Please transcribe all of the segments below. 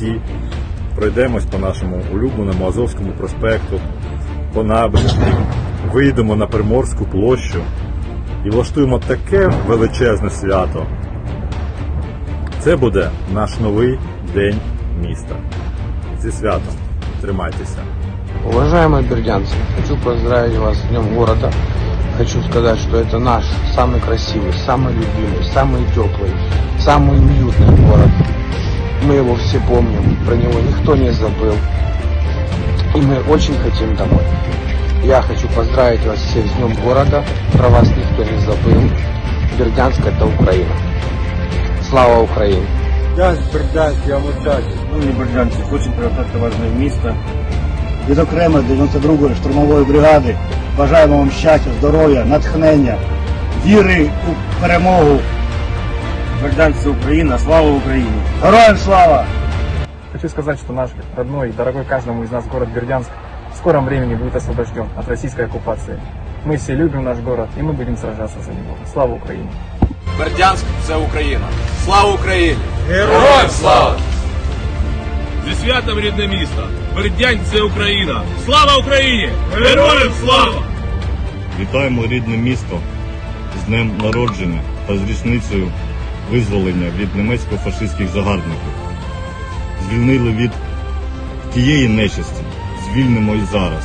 всі пройдемось по нашому улюбленому Азовському проспекту, по набережній, вийдемо на Приморську площу і влаштуємо таке величезне свято. Це буде наш новий день міста. Зі святом. Тримайтеся. Уважаемые бердянцы, хочу поздравить вас с Днем города. Хочу сказать, что это наш самый красивый, самый любимый, самый теплый, самый уютный город. Мы его все помним, про него никто не забыл. И мы очень хотим домой. Я хочу поздравить вас всех с Днем города. Про вас никто не забыл. Бердянск это Украина. Слава Украине! Я з Бердянськ, я Мосяч. Ну, не Бердянськ, хочу привітати вас з міста. від окремо 92-ї штурмової бригади. Бажаємо вам щастя, здоров'я, натхнення, віри у перемогу. Це Україна, слава Україні! Героям слава! Хочу сказать, что наш родной и дорогой каждому из нас город Бердянск в скором времени будет освобожден от российской оккупации. Мы все любим наш город, и мы будем сражаться за него. Слава Украине! Бердянськ це Україна. Слава Україні! Героям слава! Зі святом рідне місто! Бердянськ це Україна! Слава Україні! Героям слава! Вітаємо рідне місто з днем народження та з річницею визволення від німецько-фашистських загарбників. Звільнили від тієї нечисті, звільнимо і зараз.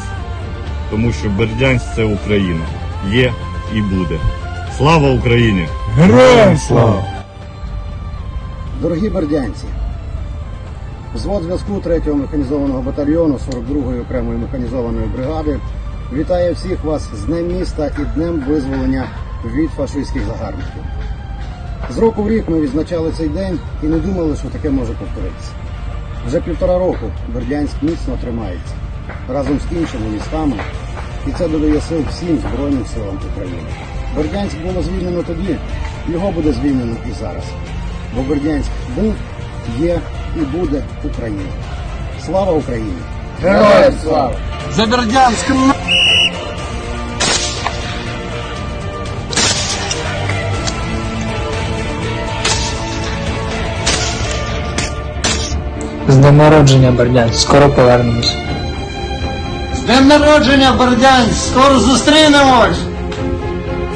Тому що Бердянськ це Україна. Є і буде. Слава Україні! Героям слава! Дорогі бердянці, взвод зв'язку 3-го механізованого батальйону 42-ї окремої механізованої бригади вітає всіх вас з Днем міста і Днем визволення від фашистських загарбників. З року в рік ми відзначали цей день і не думали, що таке може повторитися. Вже півтора року Бердянськ міцно тримається разом з іншими містами, і це додає сил всім Збройним силам України. Бердянськ було звільнено тоді, його буде звільнено і зараз. Бо Бердянськ був, є і буде Україна. Слава Україні! Героям слава! За Бердянск! З днем народження, Бердянськ, скоро повернемось. З Днем народження, Бердянськ! Скоро зустрінемось!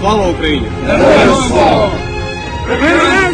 Слава Україні! Героям слава! Героям